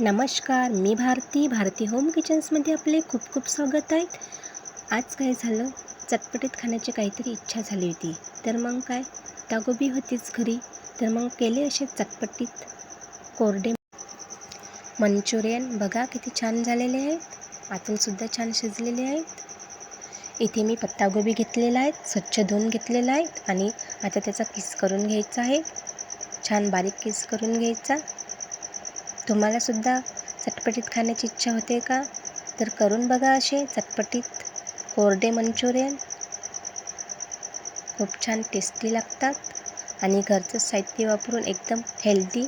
नमस्कार मी भारती. भारती होम किचन्समध्ये आपले खूप खूप स्वागत आहे. आज काय झालं? चटपटीत खाण्याची काहीतरी इच्छा झाली होती. तर मग काय? पत्तागोबी होतीच घरी. तर मग केले असे चटपटीत कोरडे मंचुरियन. बघा किती छान झालेले आहेत. आतूनसुद्धा छान शिजलेले आहेत. इथे मी पत्तागोबी घेतलेला आहे. स्वच्छ धुवून घेतलेला आहे. आणि आता त्याचा किस करून घ्यायचा आहे. छान बारीक किस करून घ्यायचा. तुम्हालासुद्धा चटपटीत खाण्याची इच्छा होते का? तर करून बघा असे चटपटीत कोरडे मंचुरियन. खूप छान टेस्टी लागतात आणि घरचं साहित्य वापरून एकदम हेल्दी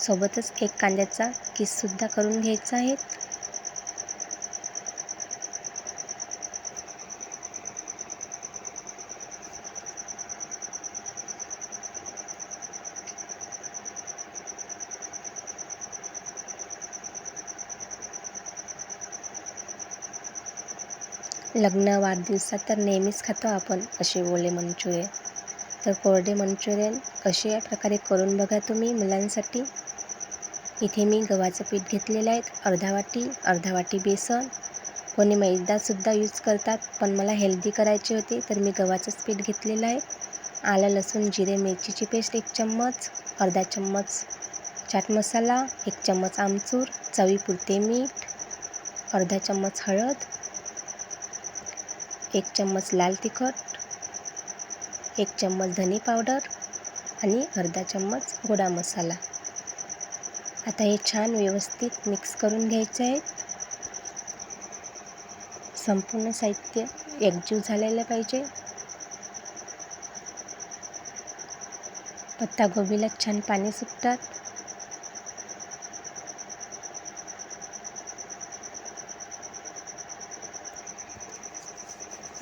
सोबतच एक कांद्याचा किससुद्धा करून घ्यायचा आहे. लग्न वाढदिवसात तर नेहमीच खातो आपण असे ओले मंचुरियन. तर कोरडे मंचुरियन कसे या प्रकारे करून बघा तुम्ही मुलांसाठी? इथे मी गव्हाचं पीठ घेतलेलं आहे अर्धा वाटी अर्धा वाटी बेसन. कोणी मैदासुद्धा यूज करतात पण मला हेल्दी करायचे होते तर मी गव्हाचंच पीठ घेतलेलं आहे. आलं लसूण जिरे मिरचीची पेस्ट एक चम्मच अर्धा चम्मच चाट मसाला एक चम्मच आमचूर चवीपुरते मीठ अर्धा चम्मच हळद एक चम्मच लाल तिखट एक चम्मच धने पावडर आणि अर्धा चम्मच गोडा मसाला. आता हे छान व्यवस्थित मिक्स करून घ्यायचे आहे संपूर्ण साहित्य एकजीव झालेलं पाहिजे. पत्तागोबीला छान पाणी सुटतात.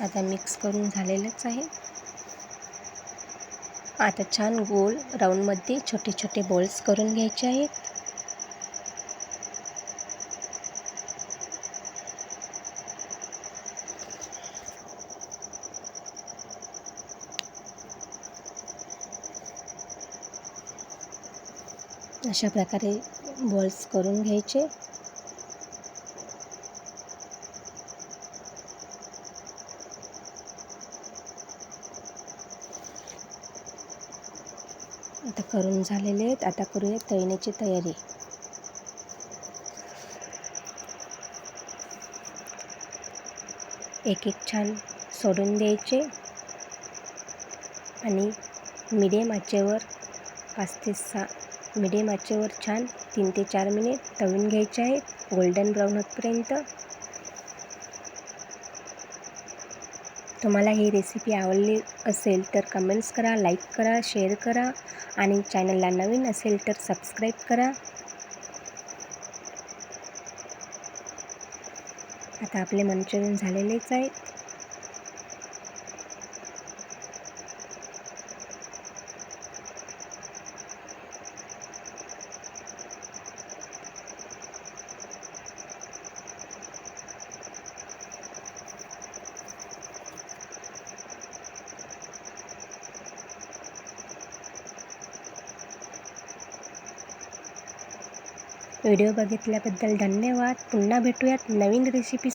आता मिक्स करून झालेलंच आहे. आता छान गोल राऊंडमध्ये छोटे छोटे बॉल्स करून घ्यायचे आहेत. अशा प्रकारे बॉल्स करून घ्यायचे. आता करून झालेले आहेत. आता करूया तळण्याची तयारी. एक एक छान सोडून द्यायचे. आणि मिडियम आचेवर पाच ते सहा मिडियम आचेवर छान तीन ते चार मिनिट तळून घ्यायचे आहेत. गोल्डन ब्राऊन होतपर्यंत. तुम्हाला ही रेसिपी आवडली असेल तर कमेंट्स करा लाईक करा शेअर करा आणि चॅनलला नवीन असेल तर सबस्क्राईब करा. आता आपले मंचुरियन झालेलेच आहेत व्हिडिओ बघितल्याबद्दल धन्यवाद. पुन्हा भेटूयात नवीन रेसिपी